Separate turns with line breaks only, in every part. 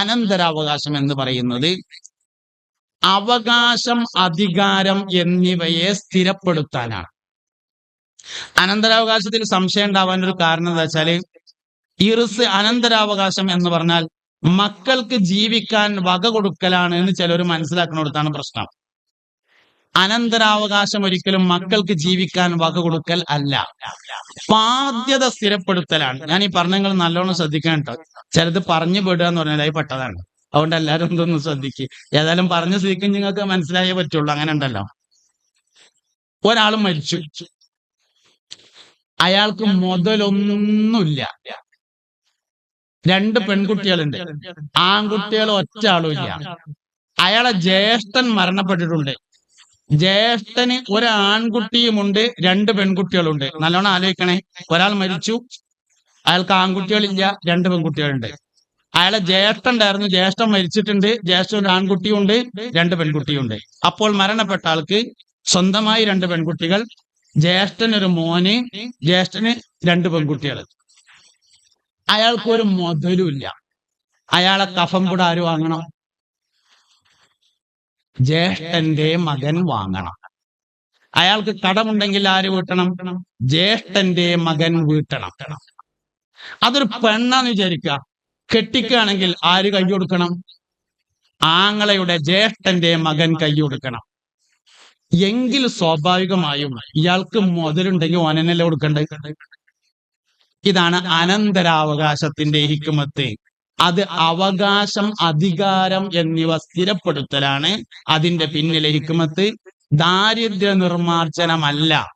അനന്തരാവകാശം എന്ന് പറയുന്നത് അവകാശം അധികാരം എന്നിവയെ സ്ഥിരപ്പെടുത്താനാണ്. അനന്തരാവകാശത്തിൽ സംശയം ഉണ്ടാവാൻ ഒരു കാരണം എന്താ വെച്ചാൽ ഇറിസ് അനന്തരാവകാശം എന്ന് പറഞ്ഞാൽ മക്കൾക്ക് ജീവിക്കാൻ വക കൊടുക്കലാണ് എന്ന് ചിലർ മനസ്സിലാക്കുന്നിടത്താണ് പ്രശ്നം. അനന്തരാവകാശം ഒരിക്കലും മക്കൾക്ക് ജീവിക്കാൻ വക കൊടുക്കൽ അല്ല. ബാധ്യത സ്ഥിരപ്പെടുത്തലാണ്. ഞാൻ ഈ പറഞ്ഞങ്ങൾ നല്ലോണം ശ്രദ്ധിക്കണം കേട്ടോ ചിലത് പറഞ്ഞു വിടുക എന്ന് പറഞ്ഞാൽ പെട്ടതാണ് അതുകൊണ്ട് എല്ലാവരും ഇതൊന്ന് ശ്രദ്ധിക്കുക ഏതായാലും പറഞ്ഞ സ്ഥിതിക്ക് നിങ്ങൾക്ക് മനസ്സിലായേ പറ്റുള്ളൂ. അങ്ങനെ ഉണ്ടല്ലോ. ഒരാൾ മരിച്ചു. അയാൾക്ക് മുതലൊന്നുമില്ല. രണ്ട് പെൺകുട്ടികളുണ്ട്. ആൺകുട്ടികൾ ഒറ്റ ആളുമില്ല അയാളെ ജ്യേഷ്ഠൻ മരണപ്പെട്ടിട്ടുണ്ട്. ജ്യേഷ്ഠന് ഒരു ആൺകുട്ടിയുമുണ്ട് രണ്ട് പെൺകുട്ടികളുണ്ട്. നല്ലോണം ആലോചിക്കണേ. ഒരാൾ മരിച്ചു അയാൾക്ക് ആൺകുട്ടികളില്ല രണ്ട് പെൺകുട്ടികളുണ്ട്. അയാളെ ജ്യേഷ്ഠ ഉണ്ടായിരുന്നു. ജ്യേഷ്ഠൻ മരിച്ചിട്ടുണ്ട്. ജ്യേഷ്ഠൻ ഒരു ആൺകുട്ടിയുണ്ട് രണ്ട് പെൺകുട്ടിയുണ്ട്. അപ്പോൾ മരണപ്പെട്ട ആൾക്ക് സ്വന്തമായി രണ്ട് പെൺകുട്ടികൾ ജ്യേഷ്ഠന് ഒരു മോന് ജ്യേഷ്ഠന് രണ്ട് പെൺകുട്ടികൾ. അയാൾക്ക് ഒരു മുതലുമില്ല അയാളെ കഫം കൂടെ ആര് വാങ്ങണം? ജ്യേഷ്ഠന്റെ മകൻ വാങ്ങണം. അയാൾക്ക് കടമുണ്ടെങ്കിൽ ആര് വീട്ടണം? ജ്യേഷ്ഠന്റെ മകൻ വീട്ടണം. അതൊരു പെണ്ണാന്ന് വിചാരിക്കുക. കെട്ടിക്കുകയാണെങ്കിൽ ആര് കൈ കൊടുക്കണം? ആങ്ങളയുടെ ജ്യേഷ്ഠന്റെ മകൻ കൈ കൊടുക്കണം. എങ്കിൽ സ്വാഭാവികമായും ഇയാൾക്ക് മുതലുണ്ടെങ്കിൽ ഓനനല്ലേ കൊടുക്കണ്ടേ? ഇതാണ് അനന്തരാവകാശത്തിന്റെ ഹിക്കുമത്ത് അത് അവകാശം അധികാരം എന്നിവ സ്ഥിരപ്പെടുത്തലാണ്. അതിന്റെ പിന്നിലെ ഹിക്മത്ത് ദാരിദ്ര്യ നിർമാർജനമല്ല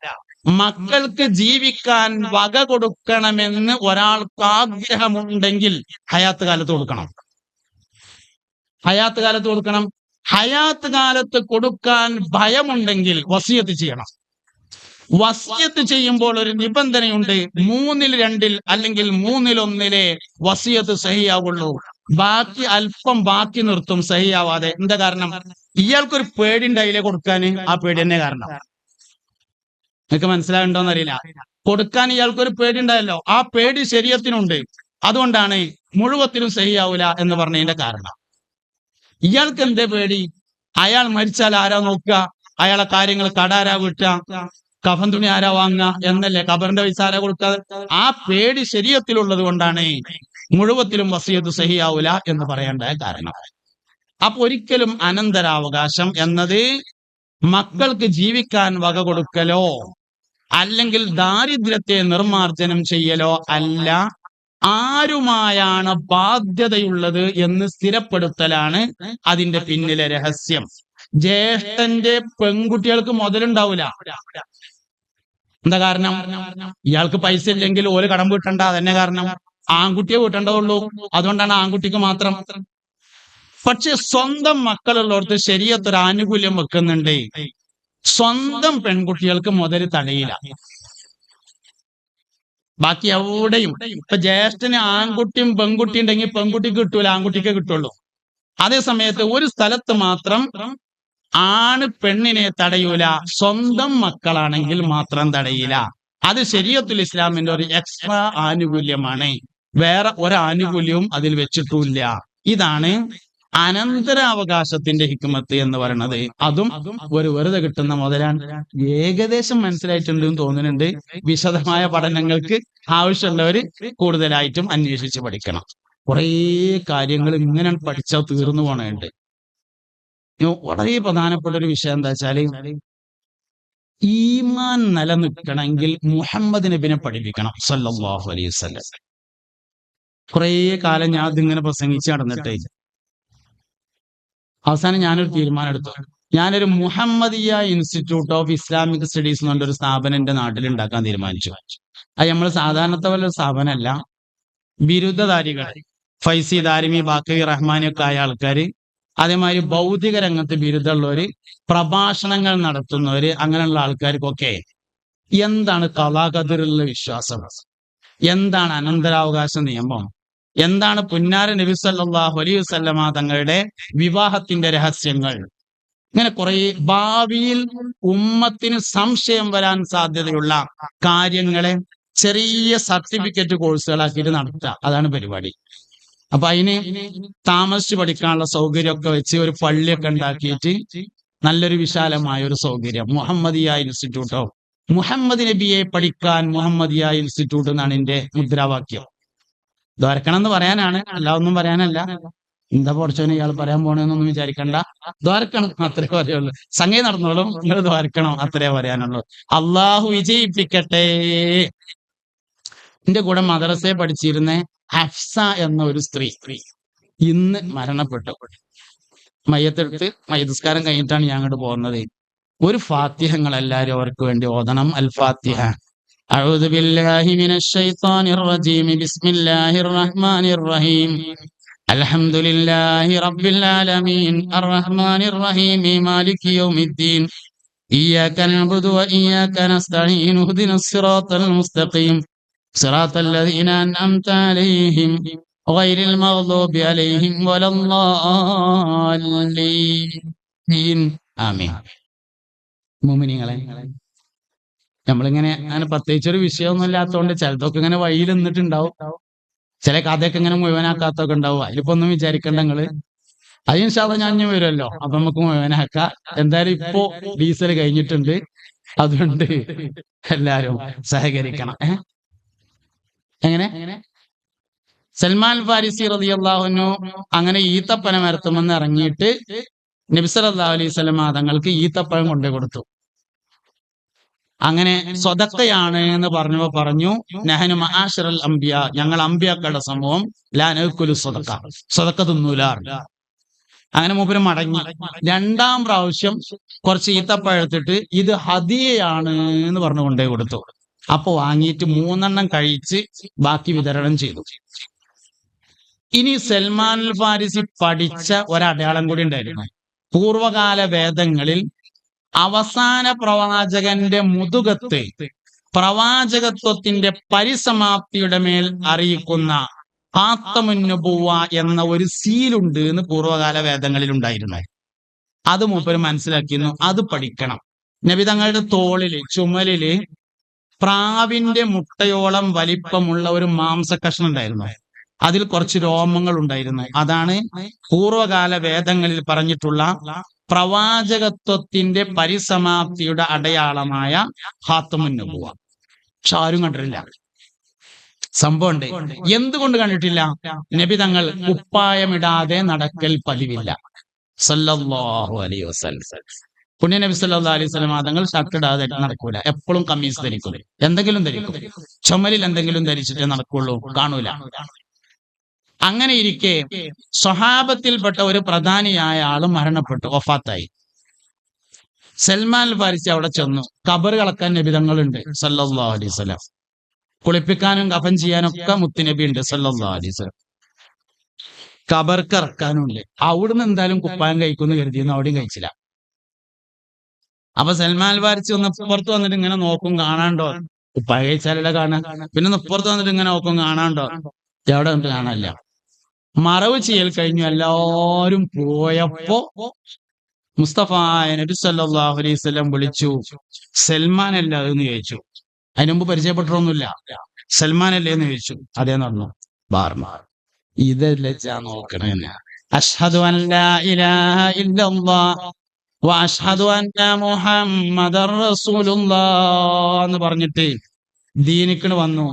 മക്കൾക്ക് ജീവിക്കാൻ വക കൊടുക്കണമെന്ന് ഒരാൾക്ക് ആഗ്രഹമുണ്ടെങ്കിൽ ഹയാത്ത് കാലത്ത് കൊടുക്കണം. ഹയാത്ത് കാലത്ത് കൊടുക്കണം. ഹയാത്ത് കാലത്ത് കൊടുക്കാൻ ഭയമുണ്ടെങ്കിൽ വസിയത്ത് ചെയ്യണം. വസിയത്ത് ചെയ്യുമ്പോൾ ഒരു നിബന്ധനയുണ്ട്. മൂന്നിൽ രണ്ടിൽ അല്ലെങ്കിൽ മൂന്നിൽ ഒന്നിലെ വസിയത്ത് സഹിയാവുള്ളൂ. ബാക്കി അല്പം ബാക്കി നിർത്തും സഹിയാവാതെ. എന്താ കാരണം? ഇയാൾക്കൊരു പേടി ഉണ്ടായില്ലേ കൊടുക്കാൻ. ആ പേടി തന്നെ കാരണം. നിങ്ങൾക്ക് മനസ്സിലാകുണ്ടോന്ന് അറിയില്ല കൊടുക്കാൻ ഇയാൾക്കൊരു പേടി ഉണ്ടായല്ലോ ആ പേടി ശരീരത്തിനുണ്ട്. അതുകൊണ്ടാണ് മുഴുവത്തിലും സഹിയാവൂല എന്ന് പറഞ്ഞതിന്റെ കാരണം. ഇയാൾക്ക് എന്തേ പേടി? അയാൾ മരിച്ചാൽ ആരാ നോക്കുക? അയാളെ കാര്യങ്ങൾ കടാരാ വീട്ടുക? കഫൻ തുണി ആരാ വാങ്ങുക എന്നല്ലേ കബറിന്റെ പൈസ ആരാ കൊടുക്കാതെ? ആ പേടി ശരീരത്തിലുള്ളത് കൊണ്ടാണ് മുഴുവത്തിലും വസിയത്ത് സഹിയാവൂല എന്ന് പറയേണ്ട കാരണം. അപ്പൊ ഒരിക്കലും അനന്തരാവകാശം എന്നത് മക്കൾക്ക് ജീവിക്കാൻ വക കൊടുക്കലോ അല്ലെങ്കിൽ ദാരിദ്ര്യത്തെ നിർമാർജനം ചെയ്യലോ അല്ല ആരുമായാണ് ബാധ്യതയുള്ളത് എന്ന് സ്ഥിരപ്പെടുത്തലാണ് അതിന്റെ പിന്നിലെ രഹസ്യം. ജ്യേഷ്ഠന്റെ പെൺകുട്ടികൾക്ക് മുതലുണ്ടാവൂല. എന്താ കാരണം? ഇയാൾക്ക് പൈസ ഇല്ലെങ്കിൽ ഓൽ കടം വീട്ടണ്ട അതന്നെ കാരണം. ആൺകുട്ടിയെ വീട്ടേണ്ടതുള്ളൂ. അതുകൊണ്ടാണ് ആൺകുട്ടിക്ക് മാത്രം. പക്ഷെ സ്വന്തം മക്കളുള്ളവർക്ക് ശരിയത്തൊരു ആനുകൂല്യം വെക്കുന്നുണ്ട്. സ്വന്തം പെൺകുട്ടികൾക്ക് മുതൽ തടയില്ല. ബാക്കി എവിടെയും ഇപ്പൊ ജ്യേഷ്ഠന് ആൺകുട്ടിയും പെൺകുട്ടിയും ഉണ്ടെങ്കിൽ പെൺകുട്ടിക്ക് കിട്ടൂല ആൺകുട്ടിക്ക് കിട്ടുള്ളൂ. അതേ സമയത്ത് ഒരു സ്ഥലത്ത് മാത്രം ആണ് പെണ്ണിനെ തടയൂല സ്വന്തം മക്കളാണെങ്കിൽ മാത്രം തടയില്ല. അത് ശരീഅത്തുൽ ഇസ്ലാമിന്റെ ഒരു എക്സ്ട്രാ ആനുകൂല്യമാണ്. വേറെ ഒരാനുകൂല്യവും അതിൽ വെച്ചിട്ടില്ല ഇതാണ് അനന്തരാവകാശത്തിന്റെ ഹിക്മത്ത് എന്ന് പറയുന്നത് അതും ഒരു വെറുതെ കിട്ടുന്ന മുതലാണ്. ഏകദേശം മനസ്സിലായിട്ടുണ്ടെന്ന് തോന്നുന്നുണ്ട്. വിശദമായ പഠനങ്ങൾക്ക് ആവശ്യമുള്ളവർ കൂടുതലായിട്ടും അന്വേഷിച്ച് പഠിക്കണം. കുറേ കാര്യങ്ങൾ ഇങ്ങനെ പഠിച്ചാൽ തീർന്നു പോണുണ്ട്. വളരെ പ്രധാനപ്പെട്ട ഒരു വിഷയം എന്താ വെച്ചാൽ ഈമാൻ നിലനിൽക്കണമെങ്കിൽ മുഹമ്മദ് നബിനെ പഠിപ്പിക്കണം സല്ലല്ലാഹു അലൈഹി വസല്ലം. കുറേ കാലം ഞാൻ ഇതിങ്ങനെ പ്രസംഗിച്ച് നടന്നിട്ടേ അവസാനം ഞാനൊരു തീരുമാനം എടുത്തു ഞാനൊരു Muhammadiya institute of Islamic studies എന്ന് പറഞ്ഞൊരു സ്ഥാപനം എന്റെ നാട്ടിൽ ഉണ്ടാക്കാൻ തീരുമാനിച്ചു. അത് നമ്മൾ സാധാരണത്തെ വല്ല സ്ഥാപനമല്ല ബിരുദധാരികൾ ഫൈസി ദാരിമി ബാക്കി റഹ്മാനി ഒക്കെ ആയ ആൾക്കാര് അതേമാതിരി ഭൗതിക രംഗത്ത് ബിരുദമുള്ളവര് പ്രഭാഷണങ്ങൾ നടത്തുന്നവര് അങ്ങനെയുള്ള ആൾക്കാർക്കൊക്കെ എന്താണ് കലാകതിലുള്ള വിശ്വാസം? എന്താണ് അനന്തരാവകാശ നിയമം? എന്താണ് പുന്നാര നബി സല്ലല്ലാഹു അലൈഹി തങ്ങളുടെ വിവാഹത്തിന്റെ രഹസ്യങ്ങൾ? ഇങ്ങനെ കുറെ ഭാവിയിൽ ഉമ്മത്തിന് സംശയം വരാൻ സാധ്യതയുള്ള കാര്യങ്ങളെ ചെറിയ സർട്ടിഫിക്കറ്റ് കോഴ്സുകളാക്കിയിട്ട് നടത്തുക. അതാണ് പരിപാടി. അപ്പൊ അതിന് താമസിച്ച് പഠിക്കാനുള്ള സൗകര്യമൊക്കെ വെച്ച് ഒരു പള്ളിയൊക്കെ ഉണ്ടാക്കിയിട്ട് നല്ലൊരു വിശാലമായ ഒരു സൗകര്യം. മുഹമ്മദിയ ഇൻസ്റ്റിറ്റ്യൂട്ടോ. മുഹമ്മദ് നബിയെ പഠിക്കാൻ മുഹമ്മദിയ ഇൻസ്റ്റിറ്റ്യൂട്ട് എന്നാണ് എന്റെ മുദ്രാവാക്യം. ദ്വാരക്കണം എന്ന് പറയാനാണ്. അല്ല ഒന്നും പറയാനല്ല. എന്താ പഠിച്ചോനെ ഇയാൾ പറയാൻ പോണെന്നൊന്നും വിചാരിക്കണ്ട. ദ്വാരക്കണം അത്രേ പറയുള്ളൂ. സംഗതി നടന്നോളും. നിങ്ങൾ ദ്വാരക്കണം അത്രേ പറയാനുള്ളൂ. അള്ളാഹു വിജയിപ്പിക്കട്ടെ. എന്റെ കൂടെ മദ്രസയെ പഠിച്ചിരുന്ന ഹഫ്സ എന്ന ഒരു സ്ത്രീ ഇന്ന് മരണപ്പെട്ടു മയ്യത്തെടുത്ത് മയ്യസ്കാരം കഴിഞ്ഞിട്ടാണ് ഞാൻ അങ്ങോട്ട് പോകുന്നത് ഒരു ഫാത്തിഹങ്ങൾ എല്ലാവരും അവർക്ക് വേണ്ടി ഓതണം അൽ ഫാത്തിഹ أعوذ بالله من الشيطان الرجيم بسم الله الرحمن الرحيم الحمد لله رب العالمين الرحمن الرحيم مالك يوم الدين إياك نعبد وإياك نستعين اهدنا الصراط المستقيم صراط الذين أنعمت عليهم غير المغضوب عليهم ولا الضالين آمين മുമിനിങ്ങളെ നമ്മളിങ്ങനെ അങ്ങനെ പ്രത്യേകിച്ച് ഒരു വിഷയമൊന്നും ഇല്ലാത്തതുകൊണ്ട് ചിലതൊക്കെ ഇങ്ങനെ വഴിയിൽ നിന്നിട്ടുണ്ടാവും ചില കഥയൊക്കെ ഇങ്ങനെ മുഴുവനാക്കാത്തൊക്കെ ഉണ്ടാവും അതിലിപ്പോ ഒന്നും വിചാരിക്കണ്ട നിങ്ങള് അതിന് ശാദം ഞാൻ ഇനി വരുമല്ലോ അപ്പൊ നമുക്ക് മുഴുവനാക്കാം എന്തായാലും ഇപ്പോ ഡീസൽ കഴിഞ്ഞിട്ടുണ്ട് അതുകൊണ്ട് എല്ലാരും സഹകരിക്കണം ഏ? എങ്ങനെ? സൽമാൻ ഫാരിസി റളിയല്ലാഹുനു അങ്ങനെ ഈത്തപ്പന മരത്തുമെന്ന് ഇറങ്ങിയിട്ട് നബിസലല്ലാ അലൈഹി സ്വലം തങ്ങൾക്ക് ഈത്തപ്പഴം കൊണ്ടു കൊടുത്തു. അങ്ങനെ സ്വതക്കയാണ് എന്ന് പറഞ്ഞപ്പോ പറഞ്ഞു നഹനു മഹാഷറൽ അംബിയ. ഞങ്ങൾ അംബിയാക്കളുടെ സംഭവം ലാനുലു സ്വതക്ക. സ്വതക്ക തിന്നൂലാർ അങ്ങനെ മൂപ്പര് മടങ്ങി. രണ്ടാം പ്രാവശ്യം കുറച്ച് ഈത്തപ്പഴത്തിട്ട് ഇത് ഹദിയയാണ് എന്ന് പറഞ്ഞു കൊണ്ടേ കൊടുത്തു. അപ്പൊ വാങ്ങിയിട്ട് മൂന്നെണ്ണം കഴിച്ച് ബാക്കി വിതരണം ചെയ്തു. ഇനി സൽമാൻ ഫാരിസി പഠിച്ച ഒരടയാളം കൂടി ഉണ്ടായിരുന്നു. പൂർവകാല വേദങ്ങളിൽ അവസാന പ്രവാചകന്റെ മുതുകത്ത് പ്രവാചകത്വത്തിന്റെ പരിസമാപ്തിയുടെ മേൽ അറിയിക്കുന്ന ആത്തമുന്നുപൂവ എന്ന ഒരു സീലുണ്ട് എന്ന് പൂർവകാല വേദങ്ങളിൽ ഉണ്ടായിരുന്നു അത് മൂപ്പര് മനസ്സിലാക്കിയിരുന്നു. അത് പഠിക്കണം. നബി തങ്ങളുടെ തോളിൽ ചുമലിൽ പ്രാവിന്റെ മുട്ടയോളം വലിപ്പമുള്ള ഒരു മാംസ കഷ്ണം ഉണ്ടായിരുന്നു. അതിൽ കുറച്ച് രോമങ്ങൾ ഉണ്ടായിരുന്നു. അതാണ് പൂർവകാല വേദങ്ങളിൽ പറഞ്ഞിട്ടുള്ള പ്രവാചകത്വത്തിന്റെ പരിസമാപ്തിയുടെ അടയാളമായ ഹാത്തമുന്നുപൂവ പക്ഷെ ആരും കണ്ടിട്ടില്ല. സംഭവം ഉണ്ട് എന്തുകൊണ്ട് കണ്ടിട്ടില്ല? നബി തങ്ങൾ കുപ്പായമിടാതെ നടക്കൽ പതിവില്ല. സല്ലല്ലാഹു അലൈഹി വസല്ലം. പുണ്യ നബി സല്ലാ അലൈഹി വസല്ലം തങ്ങൾ ഷർട്ട് ഇടാതെ നടക്കൂല. എപ്പോഴും കമ്മീസ് ധരിക്കും. എന്തെങ്കിലും ധരിക്കും. ചുമലിൽ എന്തെങ്കിലും ധരിച്ചിട്ടേ നടക്കുള്ളൂ. കാണൂല. അങ്ങനെ ഇരിക്കെ സ്വഹാബത്തിൽപ്പെട്ട ഒരു പ്രധാനിയായ ആൾ മരണപ്പെട്ടു. ഒഫാത്തായി സൽമാൻ ഫാരിസി അവിടെ ചെന്നു. കബർ കളക്കാൻ നബിതങ്ങളുണ്ട് സല്ലാ അലൈഹി വസല്ലം. കുളിപ്പിക്കാനും കഫൻ ചെയ്യാനും ഒക്കെ മുത്തുനബി ഉണ്ട് സല്ലാ അലൈഹി സ്വലം കബർക്ക് ഇറക്കാനും ഉണ്ട് അവിടുന്ന് എന്തായാലും കുപ്പായം കഴിക്കുമെന്ന് കരുതിയെന്ന് അവിടെയും കഴിച്ചില്ല. അപ്പൊ സൽമാൻ വാരിച്ച് ഒന്ന് പുറത്ത് വന്നിട്ട് ഇങ്ങനെ നോക്കും കാണാണ്ടോ? പഴയ കഴിച്ചാലല്ല കാണാൻ പിന്നെ ഒന്ന് പുറത്ത് വന്നിട്ട് ഇങ്ങനെ നോക്കും കാണാണ്ടോ? എവിടെ നമുക്ക് കാണാനില്ല. മറവ് ചെയ്യൽ കഴിഞ്ഞു. എല്ലാവരും പോയപ്പോ മുസ്തഫ നബി സല്ലല്ലാഹു അലൈഹി വിളിച്ചു. സൽമാൻ അല്ല എന്ന് ചോദിച്ചു. അതിനു മുമ്പ് പരിചയപ്പെട്ടൊന്നുമില്ല സൽമാൻ അല്ലേ എന്ന് ചോദിച്ചു. അതേ നടന്നു. ബാർമാർ ഇതല്ലേ ഞാൻ നോക്കണേ അഷ്ഹദു അൻ ലാ ഇലാഹ ഇല്ലല്ലാഹ് വഅഷ്ഹദു അന്ന മുഹമ്മദ് എന്ന് പറഞ്ഞിട്ട് ദീനിക്കണ് വന്നു.